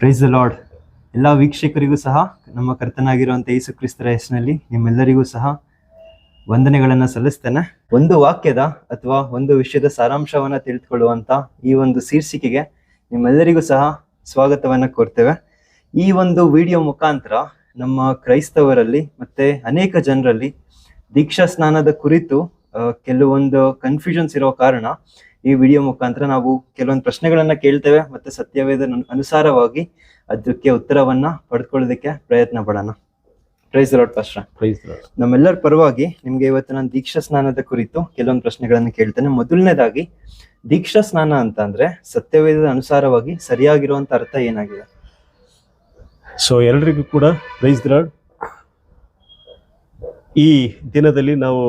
Praise the lord ಎಲ್ಲ ವೀಕ್ಷಕರಿಗೂ ಸಹ, ನಮ್ಮ ಕರ್ತನಾಗಿರುವಂಥ ಯೇಸು ಕ್ರಿಸ್ತರ ಹೆಸರಿನಲ್ಲಿ ನಿಮ್ಮೆಲ್ಲರಿಗೂ ಸಹ ವಂದನೆಗಳನ್ನು ಸಲ್ಲಿಸ್ತೇನೆ. ಒಂದು ವಾಕ್ಯದ ಅಥವಾ ಒಂದು ವಿಷಯದ ಸಾರಾಂಶವನ್ನ ತಿಳಿದುಕೊಳ್ಳುವಂತ ಈ ಒಂದು ಶೀರ್ಷಿಕೆಗೆ ನಿಮ್ಮೆಲ್ಲರಿಗೂ ಸಹ ಸ್ವಾಗತವನ್ನ ಕೋರ್ತೇವೆ. ಈ ಒಂದು ವಿಡಿಯೋ ಮುಖಾಂತರ ನಮ್ಮ ಕ್ರೈಸ್ತವರಲ್ಲಿ ಮತ್ತೆ ಅನೇಕ ಜನರಲ್ಲಿ ದೀಕ್ಷಾ ಸ್ನಾನದ ಕುರಿತು ಕೆಲವೊಂದು ಕನ್ಫ್ಯೂಷನ್ಸ್ ಇರೋ ಕಾರಣ ಈ ವಿಡಿಯೋ ಮುಖಾಂತರ ನಾವು ಕೆಲವೊಂದು ಪ್ರಶ್ನೆಗಳನ್ನ ಕೇಳ್ತೇವೆ ಮತ್ತೆ ಸತ್ಯವೇದ ಅನುಸಾರವಾಗಿ ಅದಕ್ಕೆ ಉತ್ತರವನ್ನ ಪಡ್ಕೊಳ್ಳೋದಕ್ಕೆ ಪ್ರಯತ್ನ ಪಡೋಣ. Praise road ಪಾಸ್ಟ್ರ praise. ನಮ್ಮೆಲ್ಲರ ಪರವಾಗಿ ನಿಮ್ಗೆ ಇವತ್ತು ನಾನು ದೀಕ್ಷಾ ಸ್ನಾನದ ಕುರಿತು ಕೆಲವೊಂದು ಪ್ರಶ್ನೆಗಳನ್ನು ಕೇಳ್ತೇನೆ. ಮೊದಲನೇದಾಗಿ ದೀಕ್ಷಾ ಸ್ನಾನ ಅಂತ ಅಂದ್ರೆ ಸತ್ಯವೇದದ ಅನುಸಾರವಾಗಿ ಸರಿಯಾಗಿರುವಂತ ಅರ್ಥ ಏನಾಗಿದೆ? ಸೊ ಎಲ್ಲರಿಗೂ ಕೂಡ ಪ್ರೈಸ್ ದ್ರಾಡ್ ಈ ದಿನದಲ್ಲಿ ನಾವು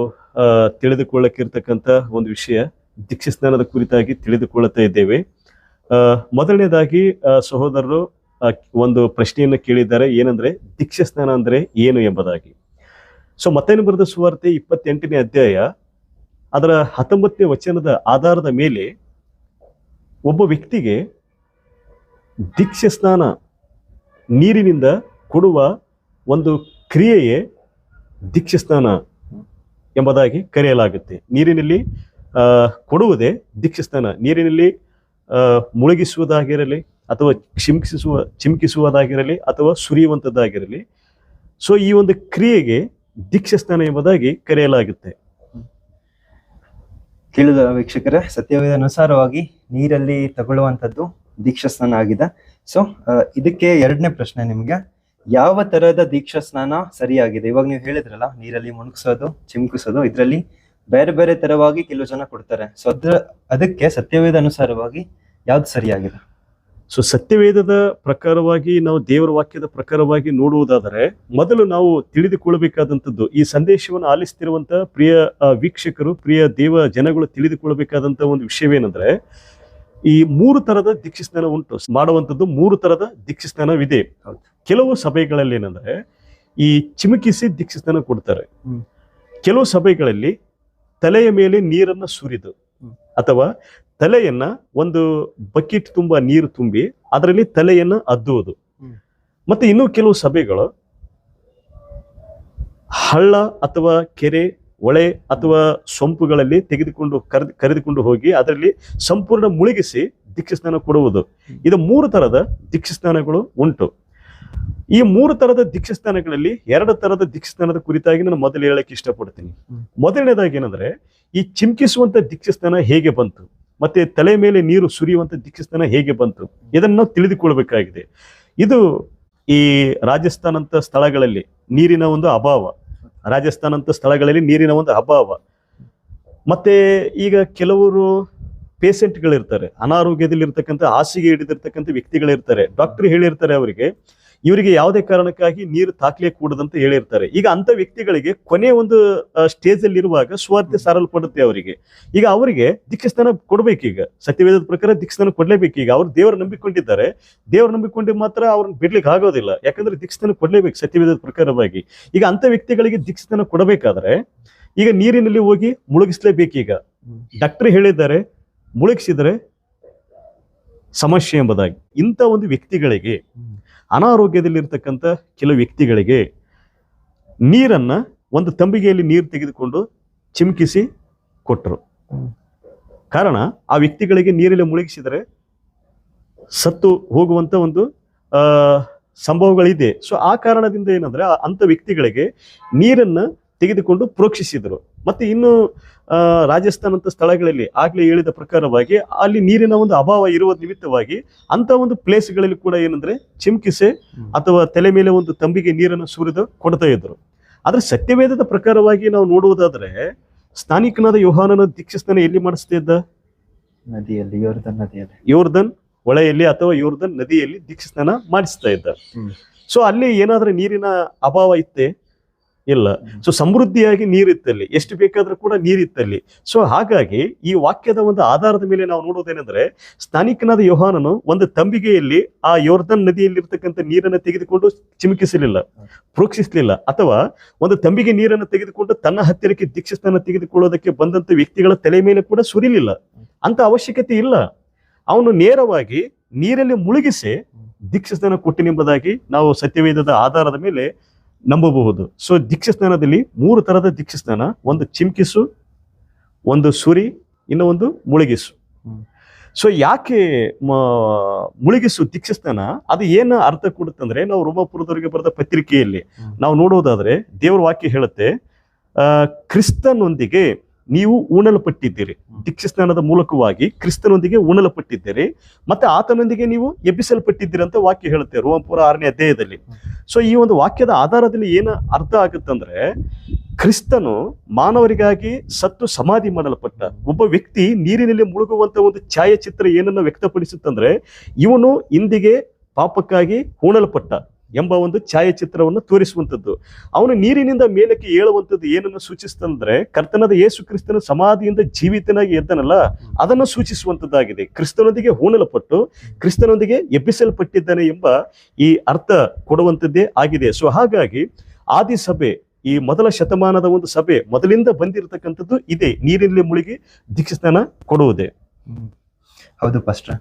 ತಿಳಿದುಕೊಳ್ಳಕ್ಕಿರ್ತಕ್ಕಂಥ ಒಂದು ವಿಷಯ. ದೀಕ್ಷಾ ಸ್ನಾನದ ಕುರಿತಾಗಿ ತಿಳಿದುಕೊಳ್ಳುತ್ತಾ ಇದ್ದೇವೆ. ಮೊದಲನೇದಾಗಿ ಸಹೋದರರು ಒಂದು ಪ್ರಶ್ನೆಯನ್ನು ಕೇಳಿದ್ದಾರೆ. ಏನಂದ್ರೆ, ದೀಕ್ಷಾ ಸ್ನಾನ ಅಂದ್ರೆ ಏನು ಎಂಬುದಾಗಿ. ಸೊ ಮತ್ತೇನು ಬರೆದ ಸುವಾರ್ತೆ ಇಪ್ಪತ್ತೆಂಟನೇ ಅಧ್ಯಾಯ, ಅದರ ಹತ್ತೊಂಬತ್ತನೇ ವಚನದ ಆಧಾರದ ಮೇಲೆ ಒಬ್ಬ ವ್ಯಕ್ತಿಗೆ ದೀಕ್ಷಾ ಸ್ನಾನ ನೀರಿನಿಂದ ಕೊಡುವ ಒಂದು ಕ್ರಿಯೆಯೇ ದೀಕ್ಷಾ ಸ್ನಾನ ಎಂಬುದಾಗಿ ಕರೆಯಲಾಗುತ್ತೆ. ನೀರಿನಲ್ಲಿ ಕೊಡುವುದೇ ದೀಕ್ಷ ಸ್ನಾನ ನೀರಿನಲ್ಲಿ ಮುಳುಗಿಸುವುದಾಗಿರಲಿ ಅಥವಾ ಚಿಮ್ಕಿಸುವ, ಚಿಮ್ಕಿಸುವುದಾಗಿರಲಿ ಅಥವಾ ಸುರಿಯುವಂಥದ್ದಾಗಿರಲಿ. ಸೊ ಈ ಒಂದು ಕ್ರಿಯೆಗೆ ದೀಕ್ಷ ಸ್ನಾನ ಎಂಬುದಾಗಿ ಕರೆಯಲಾಗುತ್ತೆ. ಕೇಳಿದ ವೀಕ್ಷಕರೇ, ಸತ್ಯವೇದ ಅನುಸಾರವಾಗಿ ನೀರಲ್ಲಿ ತಗೊಳ್ಳುವಂಥದ್ದು ದೀಕ್ಷಾ ಸ್ನಾನ ಆಗಿದೆ ಸೊ ಇದಕ್ಕೆ ಎರಡನೇ ಪ್ರಶ್ನೆ ನಿಮಗೆ. ಯಾವ ತರಹದ ದೀಕ್ಷಾ ಸ್ನಾನ ಸರಿಯಾಗಿದೆ? ಇವಾಗ ನೀವು ಹೇಳಿದ್ರಲ್ಲ, ನೀರಲ್ಲಿ ಮುಣುಗಿಸೋದು ಚಿಮ್ಕಿಸೋದು, ಇದರಲ್ಲಿ ಬೇರೆ ಬೇರೆ ತರವಾಗಿ ಕೆಲವು ಜನ ಕೊಡ್ತಾರೆ. ಸೊ ಅದ್ರ ಅದಕ್ಕೆ ಸತ್ಯವೇದ ಅನುಸಾರವಾಗಿ ಯಾವ್ದು ಸರಿಯಾಗಿದೆ ಸೊ ಸತ್ಯವೇದದ ಪ್ರಕಾರವಾಗಿ ನಾವು ದೇವರ ವಾಕ್ಯದ ಪ್ರಕಾರವಾಗಿ ನೋಡುವುದಾದರೆ ಮೊದಲು ನಾವು ತಿಳಿದುಕೊಳ್ಳಬೇಕಾದಂಥದ್ದು ಈ ಸಂದೇಶವನ್ನು ಆಲಿಸ್ತಿರುವಂತಹ ಪ್ರಿಯ ವೀಕ್ಷಕರು ಪ್ರಿಯ ದೇವ ಜನಗಳು ತಿಳಿದುಕೊಳ್ಳಬೇಕಾದಂತ ಒಂದು ವಿಷಯವೇನೆಂದ್ರೆ ಈ ಮೂರು ತರದ ದೀಕ್ಷಾಸ್ನಾನ ಉಂಟು. ಮಾಡುವಂಥದ್ದು ಮೂರು ತರದ ದೀಕ್ಷಾಸ್ನಾನವಿದೆ. ಸ್ನಾನವಿದೆ ಕೆಲವು ಸಭೆಗಳಲ್ಲಿ ಏನಂದ್ರೆ ಈ ಚಿಮುಕಿಸಿ ದೀಕ್ಷಾಸ್ನಾನ ಕೊಡ್ತಾರೆ. ಕೆಲವು ಸಭೆಗಳಲ್ಲಿ ತಲೆಯ ಮೇಲೆ ನೀರನ್ನ ಸುರಿದು ಅಥವಾ ತಲೆಯನ್ನ ಒಂದು ಬಕೆಟ್ ತುಂಬಾ ನೀರು ತುಂಬಿ ಅದರಲ್ಲಿ ತಲೆಯನ್ನ ಅದ್ದುವುದು. ಮತ್ತೆ ಇನ್ನು ಕೆಲವು ಸಭೆಗಳು ಹಳ್ಳ ಅಥವಾ ಕೆರೆ ಹೊಳೆ ಅಥವಾ ಸೊಂಪುಗಳಲ್ಲಿ ತೆಗೆದುಕೊಂಡು ಕರೆದು ಕರೆದುಕೊಂಡು ಹೋಗಿ ಅದರಲ್ಲಿ ಸಂಪೂರ್ಣ ಮುಳುಗಿಸಿ ದೀಕ್ಷಾಸ್ನಾನ ಕೊಡುವುದು. ಇದು ಮೂರು ತರದ ದೀಕ್ಷಾಸ್ನಾನಗಳು ಉಂಟು. ಈ ಮೂರು ತರದ ದೀಕ್ಷಸ್ಥಾನಗಳಲ್ಲಿ ಎರಡು ತರದ ದೀಕ್ಷಾಸ್ನಾನದ ಕುರಿತಾಗಿ ನಾನು ಮೊದಲು ಹೇಳಕ್ಕೆ ಇಷ್ಟಪಡ್ತೀನಿ. ಮೊದಲನೇದಾಗಿ ಏನಂದ್ರೆ ಈ ಚಿಮ್ಕಿಸುವಂತ ದೀಕ್ಷಸ್ಥಾನ ಹೇಗೆ ಬಂತು ಮತ್ತೆ ತಲೆ ಮೇಲೆ ನೀರು ಸುರಿಯುವಂತ ದೀಕ್ಷಾಸ್ನಾನ ಹೇಗೆ ಬಂತು ಇದನ್ನು ನಾವು ತಿಳಿದುಕೊಳ್ಬೇಕಾಗಿದೆ. ಇದು ಈ ರಾಜಸ್ಥಾನ ಅಂತ ಸ್ಥಳಗಳಲ್ಲಿ ನೀರಿನ ಒಂದು ಅಭಾವ ರಾಜಸ್ಥಾನ ಅಂತ ಸ್ಥಳಗಳಲ್ಲಿ ನೀರಿನ ಒಂದು ಅಭಾವ. ಮತ್ತೆ ಈಗ ಕೆಲವರು ಪೇಷಂಟ್ಗಳಿರ್ತಾರೆ ಅನಾರೋಗ್ಯದಲ್ಲಿರ್ತಕ್ಕಂಥ ಹಾಸಿಗೆ ಹಿಡಿದಿರ್ತಕ್ಕಂಥ ವ್ಯಕ್ತಿಗಳಿರ್ತಾರೆ ಡಾಕ್ಟರ್ ಹೇಳಿರ್ತಾರೆ ಅವರಿಗೆ ಇವರಿಗೆ ಯಾವುದೇ ಕಾರಣಕ್ಕಾಗಿ ನೀರು ತಾಕ್ಲಿಕ್ಕೆ ಕೂಡದಂತ ಹೇಳಿರ್ತಾರೆ. ಈಗ ಅಂತ ವ್ಯಕ್ತಿಗಳಿಗೆ ಕೊನೆ ಒಂದು ಸ್ಟೇಜ್ ಅಲ್ಲಿ ಇರುವಾಗ ಸ್ವಾರ್ಥ ಸಾರಲ್ಪಡುತ್ತೆ ಅವರಿಗೆ. ಈಗ ಅವರಿಗೆ ದೀಕ್ಷಸ್ಥಾನ ಕೊಡ್ಬೇಕೀಗ. ಸತ್ಯವೇದದ ಪ್ರಕಾರ ದೀಕ್ಷಸ್ಥಾನ ಕೊಡ್ಲೇಬೇಕೀಗ. ಅವ್ರು ದೇವರ ನಂಬಿಕೊಂಡಿದ್ದಾರೆ. ದೇವರ ನಂಬಿಕೊಂಡು ಮಾತ್ರ ಅವ್ರನ್ನ ಬಿಡ್ಲಿಕ್ಕೆ ಆಗೋದಿಲ್ಲ. ಯಾಕಂದ್ರೆ ದೀಕ್ಷಸ್ಥಾನ ಕೊಡ್ಲೇಬೇಕು ಸತ್ಯವೇದದ ಪ್ರಕಾರವಾಗಿ. ಈಗ ಅಂತ ವ್ಯಕ್ತಿಗಳಿಗೆ ದೀಕ್ಷಸ್ಥಾನ ಕೊಡಬೇಕಾದ್ರೆ ಈಗ ನೀರಿನಲ್ಲಿ ಹೋಗಿ ಮುಳುಗಿಸ್ಲೇಬೇಕೀಗ. ಡಾಕ್ಟರ್ ಹೇಳಿದ್ದಾರೆ ಮುಳುಗಿಸಿದರೆ ಸಮಸ್ಯೆ ಎಂಬುದಾಗಿ. ಇಂಥ ಒಂದು ವ್ಯಕ್ತಿಗಳಿಗೆ ಅನಾರೋಗ್ಯದಲ್ಲಿರ್ತಕ್ಕಂಥ ಕೆಲವು ವ್ಯಕ್ತಿಗಳಿಗೆ ನೀರನ್ನು ಒಂದು ತಂಬಿಗೆಯಲ್ಲಿ ನೀರು ತೆಗೆದುಕೊಂಡು ಚಿಮುಕಿಸಿ ಕೊಟ್ಟರು. ಕಾರಣ ಆ ವ್ಯಕ್ತಿಗಳಿಗೆ ನೀರಲ್ಲಿ ಮುಳುಗಿಸಿದರೆ ಸತ್ತು ಹೋಗುವಂಥ ಒಂದು ಸಂಭವಗಳಿದೆ. ಸೊ ಆ ಕಾರಣದಿಂದ ಏನಂದ್ರೆ ಅಂತ ವ್ಯಕ್ತಿಗಳಿಗೆ ನೀರನ್ನು ತೆಗೆದುಕೊಂಡು ಪ್ರೋಕ್ಷಿಸಿದರು. ಮತ್ತೆ ಇನ್ನು ರಾಜಸ್ಥಾನ ಅಂತ ಸ್ಥಳಗಳಲ್ಲಿ ಆಗ್ಲೇ ಹೇಳಿದ ಪ್ರಕಾರವಾಗಿ ಅಲ್ಲಿ ನೀರಿನ ಒಂದು ಅಭಾವ ಇರುವ ನಿಮಿತ್ತವಾಗಿ ಅಂತ ಒಂದು ಪ್ಲೇಸ್ಗಳಲ್ಲಿ ಕೂಡ ಏನಂದ್ರೆ ಚಿಮ್ಕಿಸೆ ಅಥವಾ ತಲೆ ಮೇಲೆ ಒಂದು ತಂಬಿಗೆ ನೀರನ್ನು ಸುರಿದು ಕೊಡ್ತಾ ಇದ್ರು ಆದ್ರೆ ಸತ್ಯವೇದದ ಪ್ರಕಾರವಾಗಿ ನಾವು ನೋಡುವುದಾದ್ರೆ ಸ್ಥಾನಿಕನಾದ ಯೋಹಾನನ ದೀಕ್ಷಸ್ಥಾನ ಎಲ್ಲಿ ಮಾಡಿಸ್ತಾ ಇದ್ದ? ನದಿಯಲ್ಲಿ ಯೋರ್ಧನ್ ನದಿಯಲ್ಲಿ. ಯೋರ್ಧನ್ ಹೊಳೆಯಲ್ಲಿ ಅಥವಾ ಯೋರ್ಧನ್ ನದಿಯಲ್ಲಿ ದೀಕ್ಷಸ್ಥಾನ ಮಾಡಿಸ್ತಾ ಇದ್ದ. ಸೊ ಅಲ್ಲಿ ಏನಾದ್ರೂ ನೀರಿನ ಅಭಾವ ಇತ್ತೆ? ಇಲ್ಲ. ಸೊ ಸಮೃದ್ಧಿಯಾಗಿ ನೀರಿತ್ತಲ್ಲಿ. ಎಷ್ಟು ಬೇಕಾದ್ರೂ ಕೂಡ ನೀರಿತ್ತಲ್ಲಿ. ಸೊ ಹಾಗಾಗಿ ಈ ವಾಕ್ಯದ ಒಂದು ಆಧಾರದ ಮೇಲೆ ನಾವು ನೋಡೋದೇನೆಂದ್ರೆ ಸ್ಥಾನಿಕನಾದ ಯೋಹಾನನು ಒಂದು ತಂಬಿಗೆಯಲ್ಲಿ ಆ ಯೋರ್ಧನ್ ನದಿಯಲ್ಲಿರ್ತಕ್ಕಂಥ ನೀರನ್ನು ತೆಗೆದುಕೊಂಡು ಚಿಮುಕಿಸಲಿಲ್ಲ ಪ್ರೋಕ್ಷಿಸಲಿಲ್ಲ. ಅಥವಾ ಒಂದು ತಂಬಿಗೆ ನೀರನ್ನು ತೆಗೆದುಕೊಂಡು ತನ್ನ ಹತ್ತಿರಕ್ಕೆ ದೀಕ್ಷಸ್ಥಾನ ತೆಗೆದುಕೊಳ್ಳೋದಕ್ಕೆ ಬಂದಂತ ವ್ಯಕ್ತಿಗಳ ತಲೆ ಮೇಲೆ ಕೂಡ ಸುರಿಲಿಲ್ಲ. ಅಂತ ಅವಶ್ಯಕತೆ ಇಲ್ಲ. ಅವನು ನೇರವಾಗಿ ನೀರಲ್ಲಿ ಮುಳುಗಿಸಿ ದೀಕ್ಷಸ್ಥಾನ ಕೊಟ್ಟಿನೆಂಬುದಾಗಿ ನಾವು ಸತ್ಯವೇದದ ಆಧಾರದ ಮೇಲೆ ನಂಬಬಹುದು. ಸೊ ದೀಕ್ಷಾಸ್ನಾನದಲ್ಲಿ ಮೂರು ತರದ ದೀಕ್ಷಾಸ್ನಾನ ಒಂದು ಚಿಮ್ಕಿಸು ಒಂದು ಸುರಿ ಇನ್ನು ಒಂದು ಮುಳುಗಿಸು. ಸೊ ಯಾಕೆ ಮುಳುಗಿಸು ಮುಳುಗಿಸು ದೀಕ್ಷಾಸ್ನಾನ ಅದು ಏನು ಅರ್ಥ ಕೊಡುತ್ತಂದ್ರೆ ನಾವು ರೋಮಾಪುರದವರಿಗೆ ಬರೆದ ಪತ್ರಿಕೆಯಲ್ಲಿ ನಾವು ನೋಡುವುದಾದ್ರೆ ದೇವರ ವಾಕ್ಯ ಹೇಳುತ್ತೆ ಕ್ರಿಸ್ತನೊಂದಿಗೆ ನೀವು ಉಣಲ್ಪಟ್ಟಿದ್ದೀರಿ. ದೀಕ್ಷ ದೀಕ್ಷಾಸ್ನಾನದ ಮೂಲಕವಾಗಿ ಕ್ರಿಸ್ತನೊಂದಿಗೆ ಉಣಲ್ಪಟ್ಟಿದ್ದೀರಿ. ಮತ್ತೆ ಆತನೊಂದಿಗೆ ನೀವು ಎಬ್ಬಿಸಲ್ಪಟ್ಟಿದ್ದೀರಿ ಅಂತ ವಾಕ್ಯ ಹೇಳುತ್ತೆ ರೋಮಪುರ ಆರನೇ ಅಧ್ಯಾಯದಲ್ಲಿ. ಸೊ ಈ ಒಂದು ವಾಕ್ಯದ ಆಧಾರದಲ್ಲಿ ಏನು ಅರ್ಥ ಆಗುತ್ತಂದ್ರೆ, ಕ್ರಿಸ್ತನು ಮಾನವರಿಗಾಗಿ ಸತ್ತು ಸಮಾಧಿ ಮಾಡಲ್ಪಟ್ಟ ಒಬ್ಬ ವ್ಯಕ್ತಿ ನೀರಿನಲ್ಲಿ ಮುಳುಗುವಂತ ಒಂದು ಛಾಯಾಚಿತ್ರ ಏನನ್ನ ವ್ಯಕ್ತಪಡಿಸುತ್ತಂದ್ರೆ, ಇವನು ಇಂದಿಗೆ ಪಾಪಕ್ಕಾಗಿ ಹೂಣಲ್ಪಟ್ಟ. ಎಂಬ ಒಂದು ಛಾಯಾಚಿತ್ರವನ್ನು ತೋರಿಸುವಂಥದ್ದು. ಅವನು ನೀರಿನಿಂದ ಮೇಲಕ್ಕೆ ಏಳುವಂಥದ್ದು ಏನನ್ನು ಸೂಚಿಸ್ತಂದ್ರೆ ಕರ್ತನದ ಯೇಸು ಕ್ರಿಸ್ತನ ಸಮಾಧಿಯಿಂದ ಜೀವಿತನಾಗಿ ಎದ್ದನಲ್ಲ, ಅದನ್ನು ಸೂಚಿಸುವಂಥದ್ದಾಗಿದೆ. ಕ್ರಿಸ್ತನೊಂದಿಗೆ ಹೂಣಲ್ಪಟ್ಟು, ಕ್ರಿಸ್ತನೊಂದಿಗೆ ಎಬ್ಬಿಸಲ್ಪಟ್ಟಿದ್ದಾನೆ ಎಂಬ ಈ ಅರ್ಥ ಕೊಡುವಂಥದ್ದೇ ಆಗಿದೆ. ಸೊ, ಹಾಗಾಗಿ ಆದಿ ಸಭೆ ಈ ಮೊದಲ ಶತಮಾನದ ಒಂದು ಸಭೆ ಮೊದಲಿಂದ ಬಂದಿರತಕ್ಕಂಥದ್ದು ಇದೆ. ನೀರಿನಲ್ಲಿ ಮುಳುಗಿ ದೀಕ್ಷಾಸ್ನಾನ ಕೊಡುವುದೇ. ಹೌದು, ಪಾಸ್ಟ್ರ.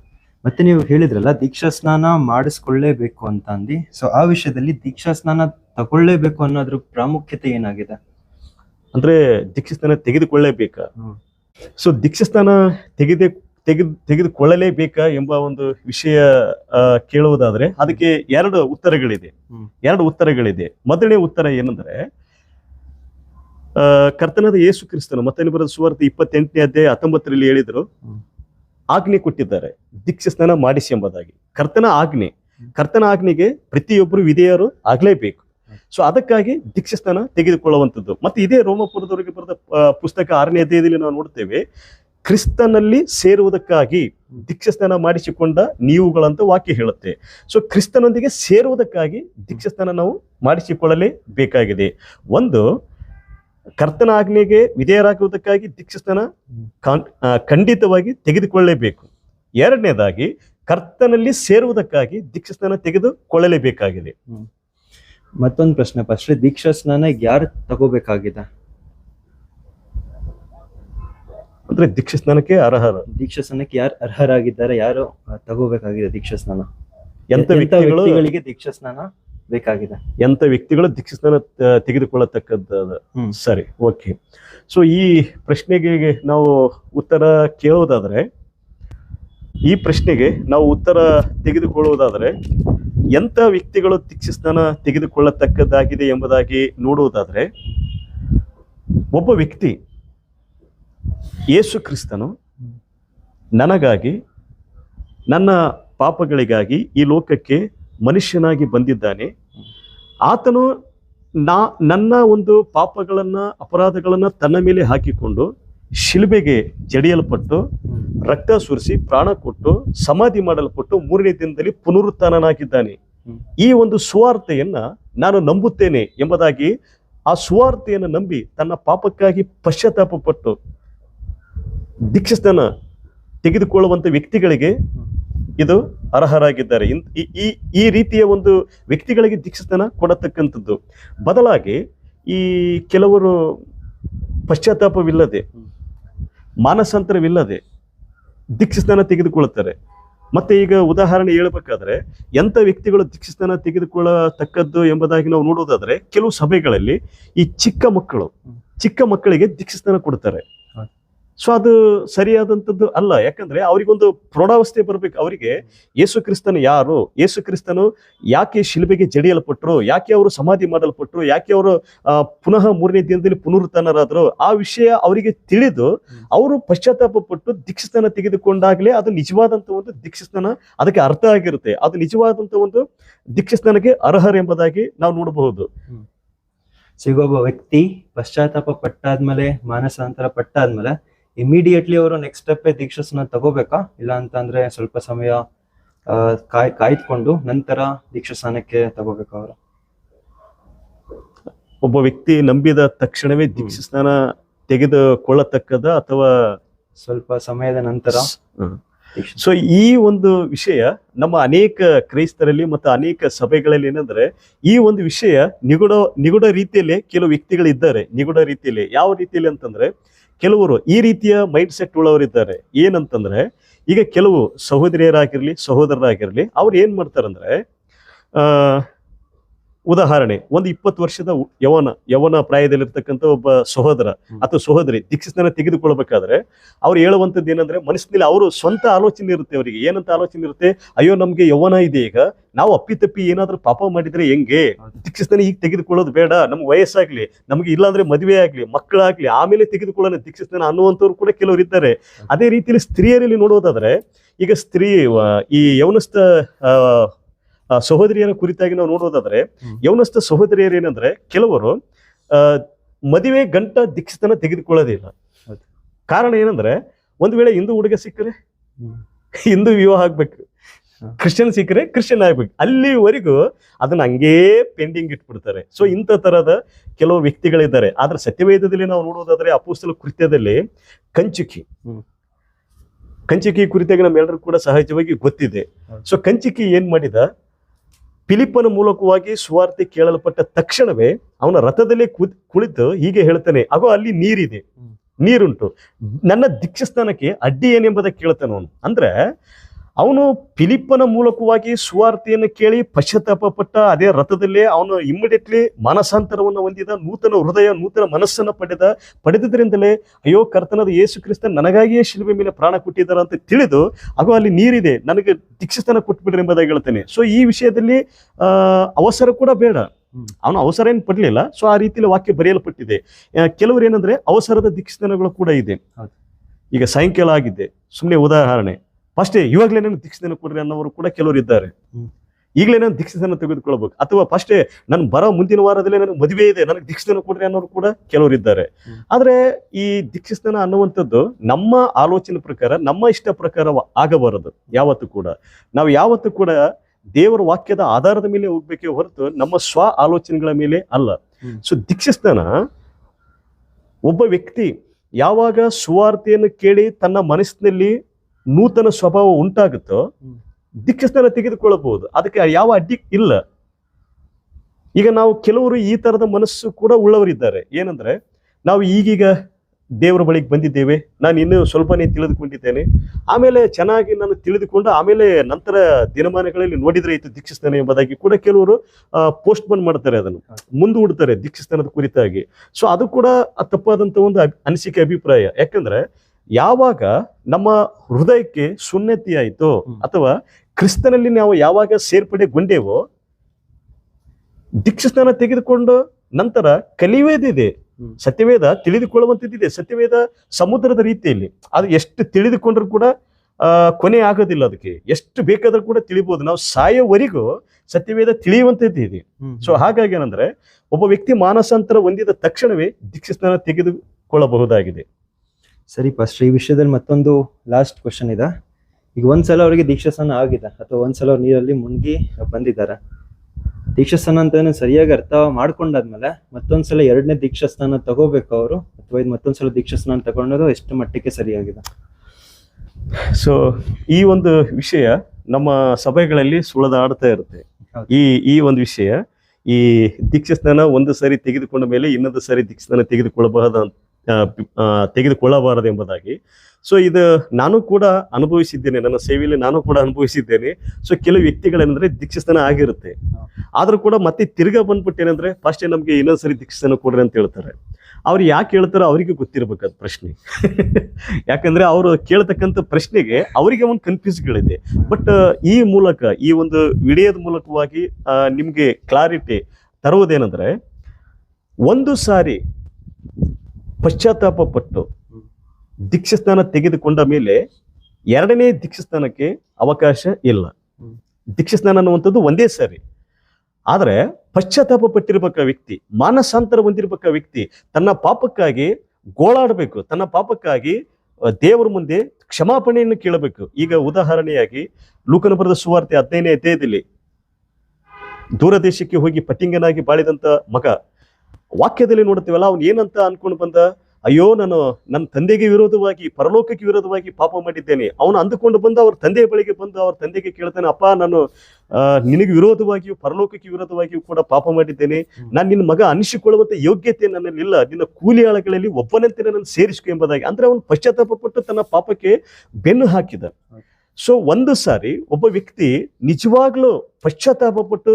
ಮತ್ತೆ ನೀವು ಹೇಳಿದ್ರಲ್ಲ ದೀಕ್ಷಾ ಸ್ನಾನ ಮಾಡಿಸ್ಕೊಳ್ಳೇಬೇಕು ಅಂತ ಅಂದಿ. ಸೊ ಆ ವಿಷಯದಲ್ಲಿ ದೀಕ್ಷಾ ಸ್ನಾನ ತಗೊಳ್ಳೇಬೇಕು ಅನ್ನೋದ್ರ ಪ್ರಾಮುಖ್ಯತೆ ಏನಾಗಿದೆ? ಅಂದ್ರೆ ದೀಕ್ಷಾಸ್ನಾನ ತೆಗೆದುಕೊಳ್ಳೇಬೇಕಾ? ಸೊ ಸೊ ದೀಕ್ಷಾಸ್ನಾನ ತೆಗೆದೇ ತೆಗೆದು ತೆಗೆದುಕೊಳ್ಳಲೇಬೇಕಾ ಎಂಬ ಒಂದು ವಿಷಯ ಕೇಳುವುದಾದ್ರೆ ಅದಕ್ಕೆ ಎರಡು ಉತ್ತರಗಳಿದೆ. ಎರಡು ಉತ್ತರಗಳಿದೆ. ಮೊದಲನೇ ಉತ್ತರ ಏನಂದ್ರೆ ಕರ್ತನಾದ ಯೇಸು ಕ್ರಿಸ್ತನು ಮತ್ತೆ ಬರೋದು ಸುವಾರ್ತೆ ಇಪ್ಪತ್ತೆಂಟನೇ ಅಧ್ಯಾಯ ಹತ್ತೊಂಬತ್ತರಲ್ಲಿ ಹೇಳಿದ್ರು. ಆಜ್ಞೆ ಕೊಟ್ಟಿದ್ದಾರೆ. ದೀಕ್ಷೆ ಸ್ನಾನ ಮಾಡಿಸಿ ಎಂಬುದಾಗಿ. ಕರ್ತನ ಆಜ್ಞೆ ಕರ್ತನ ಆಜ್ಞೆಗೆ ಪ್ರತಿಯೊಬ್ಬರು ವಿಧೇಯರು ಆಗ್ಲೇಬೇಕು. ಸೊ ಅದಕ್ಕಾಗಿ ದೀಕ್ಷೆ ಸ್ನಾನ ತೆಗೆದುಕೊಳ್ಳುವಂಥದ್ದು. ಮತ್ತೆ ಇದೇ ರೋಮಪುರದವರಿಗೆ ಬರೆದ ಪುಸ್ತಕ ಆರನೇ ಅಧ್ಯಾಯದಲ್ಲಿ ನಾವು ನೋಡ್ತೇವೆ ಕ್ರಿಸ್ತನಲ್ಲಿ ಸೇರುವುದಕ್ಕಾಗಿ ದೀಕ್ಷೆ ಸ್ನಾನ ಮಾಡಿಸಿಕೊಂಡ ನೀವುಗಳಂತ ವಾಕ್ಯ ಹೇಳುತ್ತೆ. ಸೊ ಕ್ರಿಸ್ತನೊಂದಿಗೆ ಸೇರುವುದಕ್ಕಾಗಿ ದೀಕ್ಷೆ ಸ್ನಾನ ನಾವು ಮಾಡಿಸಿಕೊಳ್ಳಲೇ ಬೇಕಾಗಿದೆ ಒಂದು ಕರ್ತನ ಆಜ್ಞೆಗೆ ವಿಧೇಯರಾಗುವುದಕ್ಕಾಗಿ ದೀಕ್ಷಾ ಸ್ನಾನ ಖಂಡಿತವಾಗಿ ತೆಗೆದುಕೊಳ್ಳಲೇಬೇಕು ಎರಡನೇದಾಗಿ ಕರ್ತನಲ್ಲಿ ಸೇರುವುದಕ್ಕಾಗಿ ದೀಕ್ಷಾಸ್ನಾನ ತೆಗೆದುಕೊಳ್ಳಲೇಬೇಕಾಗಿದೆ. ಮತ್ತೊಂದು ಪ್ರಶ್ನೆ ಫಸ್ಟ್ ದೀಕ್ಷಾ ಸ್ನಾನ ಯಾರು ತಗೋಬೇಕಾಗಿದೆ? ಅಂದ್ರೆ ದೀಕ್ಷಾ ಸ್ನಾನಕ್ಕೆ ಅರ್ಹರು. ದೀಕ್ಷಾ ಸ್ನಾನಕ್ಕೆ ಯಾರು ಅರ್ಹರಾಗಿದ್ದಾರೆ ಯಾರು ತಗೋಬೇಕಾಗಿದೆ ದೀಕ್ಷಾ ಸ್ನಾನ ಎಂತ ಎಂತ ವ್ಯಕ್ತಿಗಳು ವ್ಯಕ್ತಿಗಳಿಗೆ ದೀಕ್ಷಾ ಸ್ನಾನ ಬೇಕಾಗಿದೆ. ಎಂತ ವ್ಯಕ್ತಿಗಳು ದೀಕ್ಷಿಸ್ತಾನ ತೆಗೆದುಕೊಳ್ಳತಕ್ಕದ್ದು. ಸರಿ ಓಕೆ. ಸೊ ಈ ಪ್ರಶ್ನೆಗೆ ನಾವು ಉತ್ತರ ಕೇಳೋದಾದ್ರೆ ಈ ಪ್ರಶ್ನೆಗೆ ನಾವು ಉತ್ತರ ತೆಗೆದುಕೊಳ್ಳುವುದಾದ್ರೆ ಎಂತ ವ್ಯಕ್ತಿಗಳು ದೀಕ್ಷಿಸ್ತಾನ ತೆಗೆದುಕೊಳ್ಳತಕ್ಕದ್ದಾಗಿದೆ ಎಂಬುದಾಗಿ ನೋಡುವುದಾದ್ರೆ ಒಬ್ಬ ವ್ಯಕ್ತಿ ಯೇಸು ಕ್ರಿಸ್ತನು ನನಗಾಗಿ ನನ್ನ ಪಾಪಗಳಿಗಾಗಿ ಈ ಲೋಕಕ್ಕೆ ಮನುಷ್ಯನಾಗಿ ಬಂದಿದ್ದಾನೆ. ಆತನು ನಾ, ನನ್ನ ಒಂದು ಪಾಪಗಳನ್ನ, ಅಪರಾಧಗಳನ್ನ ತನ್ನ ಮೇಲೆ ಹಾಕಿಕೊಂಡು ಶಿಲ್ಬೆಗೆ ಜಡಿಯಲ್ಪಟ್ಟು ರಕ್ತ ಸುರಿಸಿ ಪ್ರಾಣ ಕೊಟ್ಟು ಸಮಾಧಿ ಮಾಡಲ್ಪಟ್ಟು ಮೂರನೇ ದಿನದಲ್ಲಿ ಪುನರುತ್ಥಾನನಾಗಿದ್ದಾನೆ. ಈ ಒಂದು ಸುವಾರ್ತೆಯನ್ನ ನಾನು ನಂಬುತ್ತೇನೆ ಎಂಬುದಾಗಿ ಆ ಸುವಾರ್ತೆಯನ್ನು ನಂಬಿ ತನ್ನ ಪಾಪಕ್ಕಾಗಿ ಪಶ್ಚಾತ್ತಾಪ ಪಟ್ಟು ದೀಕ್ಷಾಸ್ನಾನ ತೆಗೆದುಕೊಳ್ಳುವಂತ ವ್ಯಕ್ತಿಗಳಿಗೆ ಇದು ಅರ್ಹರಾಗಿದ್ದಾರೆ. ಈ- ಈ ರೀತಿಯ ಒಂದು ವ್ಯಕ್ತಿಗಳಿಗೆ ದೀಕ್ಷಿತನ ಕೊಡತಕ್ಕಂಥದ್ದು. ಬದಲಾಗಿ ಈ ಕೆಲವರು ಪಶ್ಚಾತ್ತಾಪವಿಲ್ಲದೆ, ಮಾನಸಾಂತರವಿಲ್ಲದೆ ದೀಕ್ಷಾಸ್ನಾನ ತೆಗೆದುಕೊಳ್ಳುತ್ತಾರೆ. ಮತ್ತೆ ಈಗ ಉದಾಹರಣೆ ಹೇಳಬೇಕಾದ್ರೆ, ಎಂಥ ವ್ಯಕ್ತಿಗಳು ದೀಕ್ಷಾಸ್ನಾನ ತೆಗೆದುಕೊಳ್ಳತಕ್ಕದ್ದು ಎಂಬುದಾಗಿ ನಾವು ನೋಡುವುದಾದ್ರೆ ಕೆಲವು ಸಭೆಗಳಲ್ಲಿ ಈ ಚಿಕ್ಕ ಮಕ್ಕಳು, ಚಿಕ್ಕ ಮಕ್ಕಳಿಗೆ ದೀಕ್ಷಾಸ್ನಾನ ಕೊಡ್ತಾರೆ. ಸೊ ಅದು ಸರಿಯಾದಂಥದ್ದು ಅಲ್ಲ. ಯಾಕಂದ್ರೆ ಅವರಿಗೊಂದು ಪ್ರೌಢಾವಸ್ಥೆ ಬರ್ಬೇಕು. ಅವರಿಗೆ ಯೇಸು ಕ್ರಿಸ್ತನು ಯಾರು? ಯೇಸು ಕ್ರಿಸ್ತನು ಯಾಕೆ ಶಿಲ್ಬೆಗೆ ಜಡಿಯಲ್ಪಟ್ರು? ಯಾಕೆ ಅವರು ಸಮಾಧಿ ಮಾಡಲ್ಪಟ್ಟರು ಯಾಕೆ ಅವರು ಪುನಃ ಮೂರನೇ ದಿನದಲ್ಲಿ ಪುನರುತ್ಥಾನರಾದರು? ಆ ವಿಷಯ ಅವರಿಗೆ ತಿಳಿದು ಅವರು ಪಶ್ಚಾತ್ತಾಪ ಪಟ್ಟು ದೀಕ್ಷಿಸ್ತನ ತೆಗೆದುಕೊಂಡಾಗಲೇ ಅದು ನಿಜವಾದಂಥ ಒಂದು ದೀಕ್ಷಿಸ್ತನ ಅದಕ್ಕೆ ಅರ್ಥ ಆಗಿರುತ್ತೆ. ಅದು ನಿಜವಾದಂಥ ಒಂದು ದೀಕ್ಷಾಸ್ನಾನಕ್ಕೆ ಅರ್ಹರೆಂಬುದಾಗಿ ನಾವು ನೋಡಬಹುದು. ಸಿಗೊಬ್ಬ ವ್ಯಕ್ತಿ ಪಶ್ಚಾತ್ತಾಪ ಪಟ್ಟಾದ್ಮೇಲೆ, ಮಾನಸಾಂತರ ಪಟ್ಟಾದ್ಮೇಲೆ ಇಮಿಡಿಯೇಟ್ಲಿ ಅವರು ನೆಕ್ಸ್ಟ್ ಸ್ಟೆಪ್ ದೀಕ್ಷಸ್ನ ತಗೋಬೇಕಾ? ಇಲ್ಲ ಅಂತಂದ್ರೆ ಸ್ವಲ್ಪ ಸಮಯ ಕಾಯ್ ಕಾಯ್ದುಕೊಂಡು ನಂತರ ದೀಕ್ಷಾ ತಗೋಬೇಕು ತಗೋಬೇಕಾ ಅವರು? ಒಬ್ಬ ವ್ಯಕ್ತಿ ನಂಬಿದ ತಕ್ಷಣವೇ ದೀಕ್ಷಾ ಸ್ನಾನ ತೆಗೆದುಕೊಳ್ಳತಕ್ಕದ ಅಥವಾ ಸ್ವಲ್ಪ ಸಮಯದ ನಂತರ. ಸೊ ಈ ಒಂದು ವಿಷಯ ನಮ್ಮ ಅನೇಕ ಕ್ರೈಸ್ತರಲ್ಲಿ ಮತ್ತು ಅನೇಕ ಸಭೆಗಳಲ್ಲಿ ಏನಂದ್ರೆ ಈ ಒಂದು ವಿಷಯ ನಿಗೂಢ ನಿಗೂಢ ರೀತಿಯಲ್ಲಿ ಕೆಲವು ವ್ಯಕ್ತಿಗಳಿದ್ದಾರೆ. ನಿಗೂಢ ರೀತಿಯಲ್ಲಿ. ಯಾವ ರೀತಿಯಲ್ಲಿ ಅಂತಂದ್ರೆ ಕೆಲವರು ಈ ರೀತಿಯ ಮೈಂಡ್ ಸೆಟ್ ಉಳ್ಳವರಿದ್ದಾರೆ ಏನಂತಂದ್ರೆ ಈಗ ಕೆಲವು ಸಹೋದರಿಯರಾಗಿರಲಿ ಸಹೋದರರಾಗಿರಲಿ ಅವ್ರು ಏನ್ ಮಾಡ್ತಾರಂದ್ರೆ ಉದಾಹರಣೆ ಒಂದು ಇಪ್ಪತ್ತು ವರ್ಷದ ಯವನ ಯವನ ಪ್ರಾಯದಲ್ಲಿರ್ತಕ್ಕಂಥ ಒಬ್ಬ ಸಹೋದರ. ಅಥವಾ ಸಹೋದರಿ ದೀಕ್ಷಿತನ ತೆಗೆದುಕೊಳ್ಬೇಕಾದ್ರೆ ಅವ್ರು ಹೇಳುವಂಥದ್ದು ಏನಂದ್ರೆ ಮನಸ್ಸಿನಲ್ಲಿ ಅವರು ಸ್ವಂತ ಆಲೋಚನೆ ಇರುತ್ತೆ ಅವರಿಗೆ ಏನಂತ ಆಲೋಚನೆ ಇರುತ್ತೆ ಅಯ್ಯೋ ನಮ್ಗೆ ಯವನ ಇದೆ ಈಗ ನಾವು ಅಪ್ಪಿತಪ್ಪಿ ಏನಾದ್ರೂ ಪಾಪ ಮಾಡಿದ್ರೆ ಹೆಂಗೆ ಹೌದು. ದೀಕ್ಷಿತನ ಈಗ ತೆಗೆದುಕೊಳ್ಳೋದು ಬೇಡ ನಮ್ಗೆ ವಯಸ್ಸಾಗ್ಲಿ ನಮ್ಗೆ ಇಲ್ಲಾಂದ್ರೆ ಮದುವೆ ಆಗ್ಲಿ ಮಕ್ಕಳಾಗ್ಲಿ ಆಮೇಲೆ ತೆಗೆದುಕೊಳ್ಳೋಣ ದೀಕ್ಷಿತನ ಅನ್ನುವಂಥವ್ರು ಕೂಡ ಕೆಲವರು ಇದ್ದಾರೆ ಅದೇ ರೀತಿಯಲ್ಲಿ ಸ್ತ್ರೀಯರಲ್ಲಿ ನೋಡೋದಾದ್ರೆ ಈಗ ಸ್ತ್ರೀ ಈ ಯೌನಸ್ಥ ಸಹೋದರಿಯರ ಕುರಿತಾಗಿ ನಾವು ನೋಡೋದಾದ್ರೆ ಯೌನಸ್ತ ಯೌನಸ್ಥ ಸಹೋದರಿಯರು ಏನಂದ್ರೆ ಕೆಲವರು ಮದುವೆ ಗಂಟ ದೀಕ್ಷಿತನ ತೆಗೆದುಕೊಳ್ಳೋದಿಲ್ಲ ಕಾರಣ ಏನಂದ್ರೆ ಒಂದು ವೇಳೆ ಹಿಂದೂ ಹುಡುಗ ಸಿಕ್ಕರೆ ಹಿಂದೂ ವಿವಾಹ ಆಗ್ಬೇಕು. ಕ್ರಿಶ್ಚಿಯನ್ ಸಿಕ್ಕರೆ ಕ್ರಿಶ್ಚಿಯನ್ ಆಗ್ಬೇಕು. ಅಲ್ಲಿವರೆಗೂ ಅದನ್ನ ಹಂಗೇ ಪೆಂಡಿಂಗ್ ಇಟ್ಬಿಡ್ತಾರೆ. ಸೊ ಇಂಥ ತರದ ಕೆಲವು ವ್ಯಕ್ತಿಗಳಿದ್ದಾರೆ. ಆದ್ರೆ ಸತ್ಯವೇದದಲ್ಲಿ ನಾವು ನೋಡೋದಾದ್ರೆ ಅಪೋಸ್ತಲ ಕೃತ್ಯದಲ್ಲಿ ಕಂಚುಕಿ. ಕಂಚಿಕಿ ಕುರಿತಾಗಿ ನಮ್ಮೆಲ್ಲರೂ ಕೂಡ ಸಹಜವಾಗಿ ಗೊತ್ತಿದೆ. ಸೊ ಕಂಚಿಕಿ ಏನ್ ಮಾಡಿದ? ಫಿಲಿಪ್ಪನ ಮೂಲಕವಾಗಿ ಸುವಾರ್ತೆ ಕೇಳಲ್ಪಟ್ಟ ತಕ್ಷಣವೇ ಅವನ ರಥದಲ್ಲಿ ಕೂತ್ ಕುಳಿತು ಹೀಗೆ ಹೇಳ್ತಾನೆ ಅಗೋ ಅಲ್ಲಿ ನೀರಿದೆ. ನೀರುಂಟು. ನನ್ನ ದೀಕ್ಷಸ್ಥಾನಕ್ಕೆ ಅಡ್ಡಿ ಏನೆಂಬುದಕ್ಕೆ ಕೇಳ್ತಾನೆ ಅವನು. ಅಂದ್ರೆ ಅವನು ಫಿಲಿಪ್ಪನ ಮೂಲಕವಾಗಿ ಸುವಾರ್ತೆಯನ್ನು ಕೇಳಿ ಪಶ್ಚಾತ್ತಾಪ ಪಟ್ಟ ಅದೇ ರಥದಲ್ಲೇ ಅವನು ಇಮ್ಮಿಡಿಯೇಟ್ಲಿ ಮನಸಾಂತರವನ್ನು ಹೊಂದಿದ ನೂತನ ಹೃದಯ ನೂತನ ಮನಸ್ಸನ್ನು ಪಡೆದ ಪಡೆದಿದ್ದರಿಂದಲೇ ಅಯ್ಯೋ ಕರ್ತನದ ಯೇಸು ಕ್ರಿಸ್ತ ನನಗಾಗಿಯೇ ಶಿಲ್ಬೆ ಮೇಲೆ ಪ್ರಾಣ ಕೊಟ್ಟಿದ್ದಾರೆ ಅಂತ ತಿಳಿದು ಹಾಗೂ ಅಲ್ಲಿ ನೀರಿದೆ ನನಗೆ ದೀಕ್ಷಿತನ ಕೊಟ್ಬಿಡ್ರಿ ಎಂಬುದಾಗಿ ಹೇಳ್ತಾನೆ. ಸೊ ಈ ವಿಷಯದಲ್ಲಿ ಅವಸರ ಕೂಡ ಬೇಡ. ಅವನು ಅವಸರ ಏನು ಪಡಲಿಲ್ಲ. ಸೊ ಆ ರೀತಿಯಲ್ಲಿ ವಾಕ್ಯ ಬರೆಯಲ್ಪಟ್ಟಿದೆ. ಕೆಲವರು ಏನಂದ್ರೆ ಅವಸರದ ದೀಕ್ಷಿತನಗಳು ಕೂಡ ಇದೆ. ಈಗ ಸಾಯಂಕಾಲ ಆಗಿದೆ. ಸುಮ್ಮನೆ ಉದಾಹರಣೆ. ಫಸ್ಟೇ ಇವಾಗಲೇ ನನಗೆ ದೀಕ್ಷಿತನ ಕೊಡ್ರಿ ಅನ್ನೋರು ಕೂಡ ಕೆಲವರು ಇದ್ದಾರೆ. ಈಗಲೇ ನಾನು ದೀಕ್ಷಿತನ ತೆಗೆದುಕೊಳ್ಬೇಕು. ಅಥವಾ ಫಸ್ಟ್ ನಾನು ಬರೋ ಮುಂದಿನ ವಾರದಲ್ಲೇ ನನಗೆ ಮದುವೆ ಇದೆ ನನಗೆ ದೀಕ್ಷಿತನ ಕೊಡ್ರಿ ಅನ್ನೋರು ಕೂಡ ಕೆಲವರು ಇದ್ದಾರೆ. ಆದರೆ ಈ ದೀಕ್ಷಿತನ ಅನ್ನುವಂಥದ್ದು ನಮ್ಮ ಆಲೋಚನೆ ಪ್ರಕಾರ ನಮ್ಮ ಇಷ್ಟ ಪ್ರಕಾರ ಆಗಬಾರದು ಯಾವತ್ತೂ ಕೂಡ. ನಾವು ಯಾವತ್ತೂ ಕೂಡ ದೇವರ ವಾಕ್ಯದ ಆಧಾರದ ಮೇಲೆ ಹೋಗ್ಬೇಕೇ ಹೊರತು ನಮ್ಮ ಸ್ವ ಆಲೋಚನೆಗಳ ಮೇಲೆ ಅಲ್ಲ. ಸೊ ದೀಕ್ಷಿಸ್ತಾನ ಒಬ್ಬ ವ್ಯಕ್ತಿ ಯಾವಾಗ ಸುವಾರ್ತೆಯನ್ನು ಕೇಳಿ ತನ್ನ ಮನಸ್ಸಿನಲ್ಲಿ ನೂತನ ಸ್ವಭಾವ ಉಂಟಾಗುತ್ತೋ ಹ್ಮ್. ತೆಗೆದುಕೊಳ್ಳಬಹುದು. ಅದಕ್ಕೆ ಯಾವ ಅಡ್ಡಿ ಇಲ್ಲ. ಈಗ ನಾವು ಕೆಲವರು ಈ ತರದ ಮನಸ್ಸು ಕೂಡ ಉಳ್ಳವರಿದ್ದಾರೆ. ಏನಂದ್ರೆ ನಾವು ಈಗೀಗ ದೇವರ ಬಳಿಗೆ ಬಂದಿದ್ದೇವೆ. ನಾನು ಇನ್ನೂ ಸ್ವಲ್ಪನೇ ತಿಳಿದುಕೊಂಡಿದ್ದೇನೆ. ಆಮೇಲೆ ಚೆನ್ನಾಗಿ ನಾನು ತಿಳಿದುಕೊಂಡು ಆಮೇಲೆ ನಂತರ ದಿನಮಾನಗಳಲ್ಲಿ ನೋಡಿದ್ರೆ ಇತ್ತು ದೀಕ್ಷಿಸ್ತಾನೆ ಎಂಬುದಾಗಿ ಕೂಡ ಕೆಲವರು ಪೋಸ್ಟ್ ಬಂದ್ ಮಾಡ್ತಾರೆ ಅದನ್ನು. ಮುಂದೂಡ್ತಾರೆ ದೀಕ್ಷಿಸ್ತಾನದ ಕುರಿತಾಗಿ. ಸೊ ಅದು ಕೂಡ ತಪ್ಪಾದಂಥ ತಪ್ಪಾದಂತ ಒಂದು ಅನಿಸಿಕೆ ಅಭಿಪ್ರಾಯ. ಯಾಕಂದ್ರೆ ಯಾವಾಗ ನಮ್ಮ ಹೃದಯಕ್ಕೆ ಸುನ್ನತಿ ಆಯಿತು ಅಥವಾ ಕ್ರಿಸ್ತನಲ್ಲಿ ನಾವು ಯಾವಾಗ ಸೇರ್ಪಡೆಗೊಂಡೇವೋ ದೀಕ್ಷಾಸ್ನಾನ ತೆಗೆದುಕೊಂಡು ನಂತರ ಕಲಿವೇದಿದೆ. ಸತ್ಯವೇದ ತಿಳಿದುಕೊಳ್ಳುವಂಥದ್ದಿದೆ ಸತ್ಯವೇದ ಸಮುದ್ರದ ರೀತಿಯಲ್ಲಿ. ಅದು ಎಷ್ಟು ತಿಳಿದುಕೊಂಡ್ರೂ ಕೂಡ ಆ, ಕೊನೆ ಆಗೋದಿಲ್ಲ ಅದಕ್ಕೆ. ಎಷ್ಟು ಬೇಕಾದ್ರೂ ಕೂಡ ತಿಳಿಬಹುದು ನಾವು ಸಾಯೋವರೆಗೂ ಸತ್ಯವೇದ ತಿಳಿಯುವಂಥದ್ದು ಇದೆ. ಸೊ ಹಾಗಾಗಿ ಏನಂದ್ರೆ ಒಬ್ಬ ವ್ಯಕ್ತಿ ಮಾನಸಾಂತರ ಹೊಂದಿದ ತಕ್ಷಣವೇ ದೀಕ್ಷಾಸ್ನಾನ ತೆಗೆದುಕೊಳ್ಳಬಹುದಾಗಿದೆ. ಸರಿ ಫಸ್ಟ್ ಈ ವಿಷಯದಲ್ಲಿ ಮತ್ತೊಂದು ಲಾಸ್ಟ್ ಕ್ವಶನ್ ಇದೆ. ಈಗ ಒಂದ್ಸಲ ಅವರಿಗೆ ದೀಕ್ಷಾಸನ ಆಗಿದೆ ಅಥವಾ ಒಂದ್ಸಲ ಅವ್ರು ನೀರಲ್ಲಿ ಮುಳುಗಿ ಬಂದಿದ್ದಾರೆ. ದೀಕ್ಷಾಸ್ಥಾನ ಅಂತ ಸರಿಯಾಗಿ ಅರ್ಥ ಮಾಡ್ಕೊಂಡಾದ್ಮೇಲೆ ಮತ್ತೊಂದ್ಸಲ ಎರಡನೇ ದೀಕ್ಷಾಸ್ಥಾನ ತಗೋಬೇಕು ಅವರು ಅಥವಾ ಇದು ಮತ್ತೊಂದ್ಸಲ ದೀಕ್ಷಾಸ್ಥಾನ ತಗೊಂಡೋದು ಎಷ್ಟು ಮಟ್ಟಿಗೆ ಸರಿಯಾಗಿದೆ? ಸೊ ಈ ಒಂದು ವಿಷಯ ನಮ್ಮ ಸಭೆಗಳಲ್ಲಿ ಸುಳದಾಡ್ತಾ ಇರುತ್ತೆ. ಈ ಈ ಒಂದು ವಿಷಯ ಈ ದೀಕ್ಷಾಸ್ನಾನ ಒಂದು ಸರಿ ತೆಗೆದುಕೊಂಡ ಮೇಲೆ ಇನ್ನೊಂದು ಸರಿ ದೀಕ್ಷಾಸ್ನಾನ ತೆಗೆದುಕೊಳ್ಳಬಹುದು ಅಂತ ತೆಗೆದುಕೊಳ್ಳಬಾರದು ಎಂಬುದಾಗಿ. ಸೊ ಇದು ನಾನು ಕೂಡ ಅನುಭವಿಸಿದ್ದೇನೆ, ನನ್ನ ಸೇವೆಯಲ್ಲಿ ನಾನು ಕೂಡ ಅನುಭವಿಸಿದ್ದೇನೆ. ಸೊ ಕೆಲವು ವ್ಯಕ್ತಿಗಳೇನಂದ್ರೆ ದೀಕ್ಷಸ್ಥಾನ ಆಗಿರುತ್ತೆ. ಆದರೂ ಕೂಡ ಮತ್ತೆ ತಿರ್ಗಾ ಬಂದ್ಬಿಟ್ಟು ಏನಂದ್ರೆ, ಫಸ್ಟ್ ನಮಗೆ ಇನ್ನೊಂದ್ಸರಿ ದೀಕ್ಷಸ್ಥಾನ ಕೊಡ್ರಿ ಅಂತ ಹೇಳ್ತಾರೆ. ಅವ್ರು ಯಾಕೆ ಹೇಳ್ತಾರೋ ಅವರಿಗೆ ಅದು ಪ್ರಶ್ನೆ. ಯಾಕಂದ್ರೆ ಅವರು ಕೇಳ್ತಕ್ಕಂಥ ಪ್ರಶ್ನೆಗೆ ಅವರಿಗೆ ಒಂದು ಕನ್ಫ್ಯೂಸ್ಗಳಿದೆ ಬಟ್ ಈ ಮೂಲಕ, ಈ ಒಂದು ವಿಡಿಯೋದ ಮೂಲಕವಾಗಿ ನಿಮ್ಗೆ ಕ್ಲಾರಿಟಿ ತರುವುದೇನಂದ್ರೆ, ಒಂದು ಸಾರಿ ಪಶ್ಚಾತ್ತಾಪ ಪಟ್ಟು ದೀಕ್ಷಾಸ್ನಾನ ತೆಗೆದುಕೊಂಡ ಮೇಲೆ ಎರಡನೇ ದೀಕ್ಷಸ್ಥಾನಕ್ಕೆ ಅವಕಾಶ ಇಲ್ಲ. ದೀಕ್ಷ ಸ್ನಾನ ಅನ್ನುವಂಥದ್ದು ಒಂದೇ ಸಾರಿ. ಆದರೆ ಪಶ್ಚಾತ್ತಾಪ ಪಟ್ಟಿರ್ಬೇಕ ವ್ಯಕ್ತಿ, ಮಾನಸಾಂತರ ಹೊಂದಿರ್ಬೇಕ ವ್ಯಕ್ತಿ ತನ್ನ ಪಾಪಕ್ಕಾಗಿ ಗೋಳಾಡಬೇಕು, ತನ್ನ ಪಾಪಕ್ಕಾಗಿ ದೇವರ ಮುಂದೆ ಕ್ಷಮಾಪಣೆಯನ್ನು ಕೇಳಬೇಕು. ಈಗ ಉದಾಹರಣೆಯಾಗಿ ಲೂಕನ ಬರೆದ ಸುವಾರ್ತೆ ಹದಿನೈದನೇ ಅಧ್ಯಾಯದಲ್ಲಿ ದೂರ ದೇಶಕ್ಕೆ ಹೋಗಿ ಪಟ್ಟಿಂಗನಾಗಿ ಬಾಳಿದಂತ ಮಗ ವಾಕ್ಯದಲ್ಲಿ ನೋಡ್ತೀವಲ್ಲ ಅವನು ಏನಂತ ಅನ್ಕೊಂಡು ಬಂದ ಅಯ್ಯೋ ನಾನು ನನ್ನ ತಂದೆಗೆ ವಿರೋಧವಾಗಿ ಪರಲೋಕಕ್ಕೆ ವಿರೋಧವಾಗಿ ಪಾಪ ಮಾಡಿದ್ದೇನೆ. ಅವನು ಅಂದುಕೊಂಡು ಬಂದು ಅವ್ರ ತಂದೆಯ ಬಳಿಗೆ ಬಂದು ಅವ್ರ ತಂದೆಗೆ ಕೇಳ್ತಾನೆ ಅಪ್ಪ ನಾನು ನಿನಗೆ ವಿರೋಧವಾಗಿಯೂ ಪರಲೋಕಕ್ಕೆ ವಿರೋಧವಾಗಿಯೂ ಕೂಡ ಪಾಪ ಮಾಡಿದ್ದೇನೆ. ನಾನು ನಿನ್ನ ಮಗ ಅನಿಸಿಕೊಳ್ಳುವಂತ ಯೋಗ್ಯತೆ ನನ್ನಲ್ಲಿ ಇಲ್ಲ ನಿನ್ನ ಕೂಲಿ ಆಳಗಳಲ್ಲಿ ಒಬ್ಬನಂತೆ ನನ್ನನ್ನು ಸೇರಿಸಿಕೊ ಎಂಬುದಾಗಿ. ಅಂದ್ರೆ ಅವನು ಪಶ್ಚಾತ್ತಾಪ ಪಟ್ಟು ತನ್ನ ಪಾಪಕ್ಕೆ ಬೆನ್ನು ಹಾಕಿದ. ಸೊ ಒಂದು ಸಾರಿ ಒಬ್ಬ ವ್ಯಕ್ತಿ ನಿಜವಾಗ್ಲೂ ಪಶ್ಚಾತ್ತಾಪ ಪಟ್ಟು